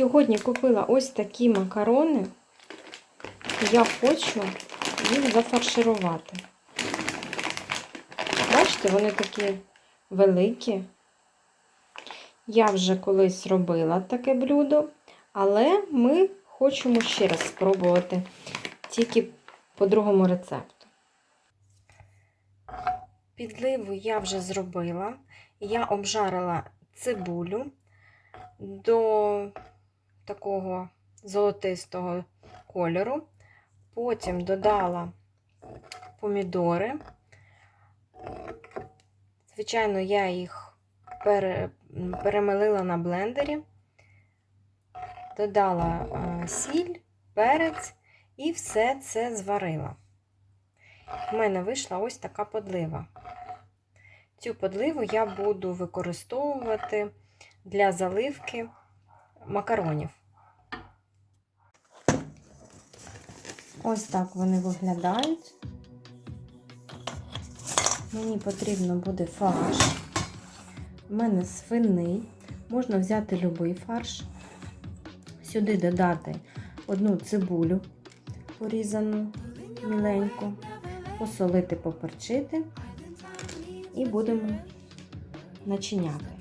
Сьогодні купила ось такі макарони. Я хочу їх зафарширувати. Бачите, вони такі великі. Я вже колись робила таке блюдо, але ми хочемо ще раз спробувати тільки по другому рецепту. Підливу я вже зробила. Я обжарила цибулю до такого золотистого кольору. Потім додала помідори. Звичайно, я їх пере, перемелила на блендері, додала а, сіль, перець і все це зварила. У мене вийшла ось така подлива. Цю подливу я буду використовувати для заливки макаронів. Ось так вони виглядають. Мені потрібно буде фарш. У мене свиний. Можна взяти будь-який фарш. Сюди додати одну цибулю порізану міленьку, посолити, поперчити і будемо начиняти.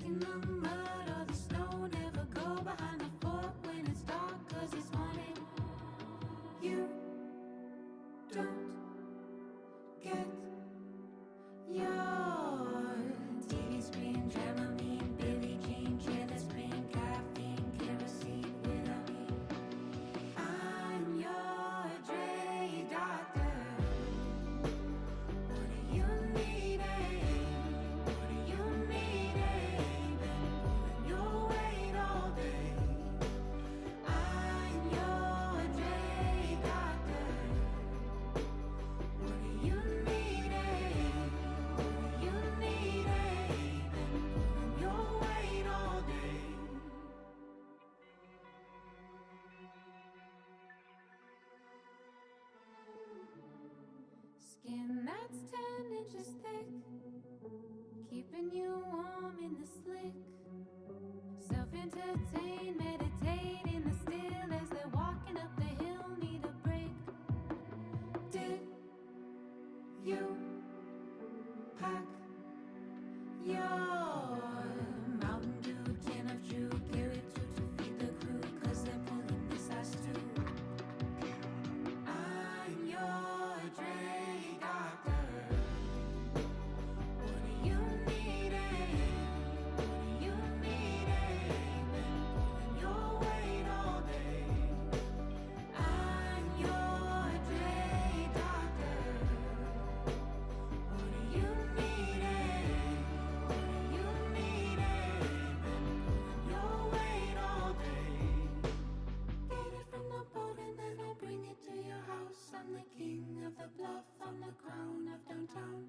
The bluff, I'm the crown of downtown.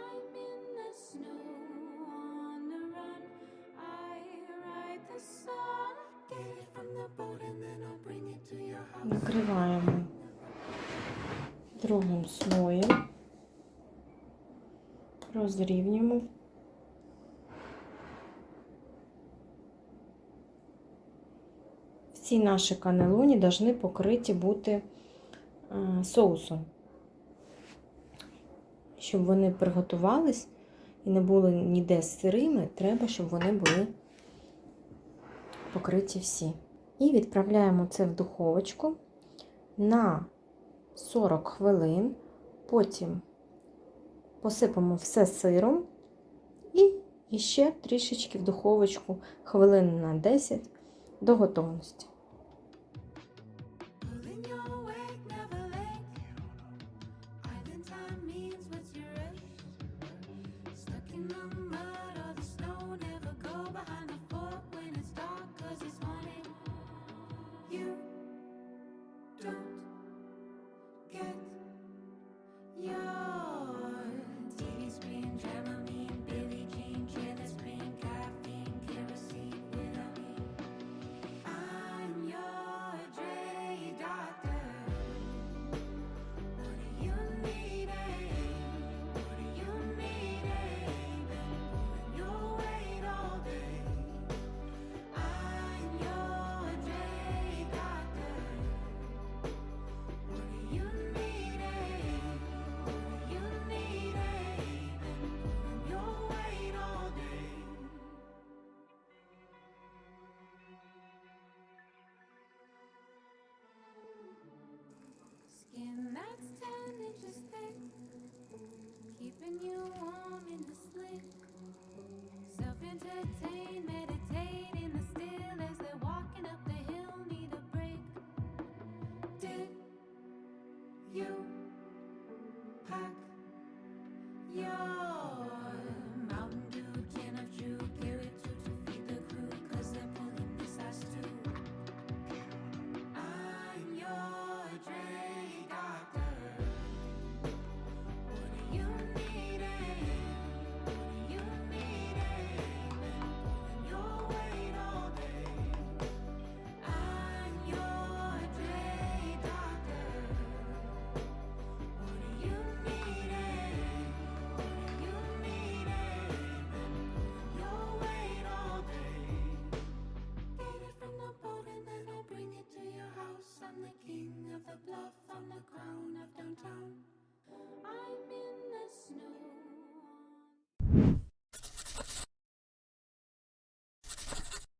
I'm in the snow on the run. I ride the sun. Get it from the boat and then I'll bring it to your house. Накриваємо другим слоєм, розрівнюємо. Всі наші канелоні повинні покриті бути е, соусом. Щоб вони приготувались і не були ніде сирими, треба, щоб вони були покриті всі. І відправляємо це в духовочку на 40 хвилин. Потім посипемо все сиром і ще трішечки в духовочку хвилин на 10 до готовності. Señor.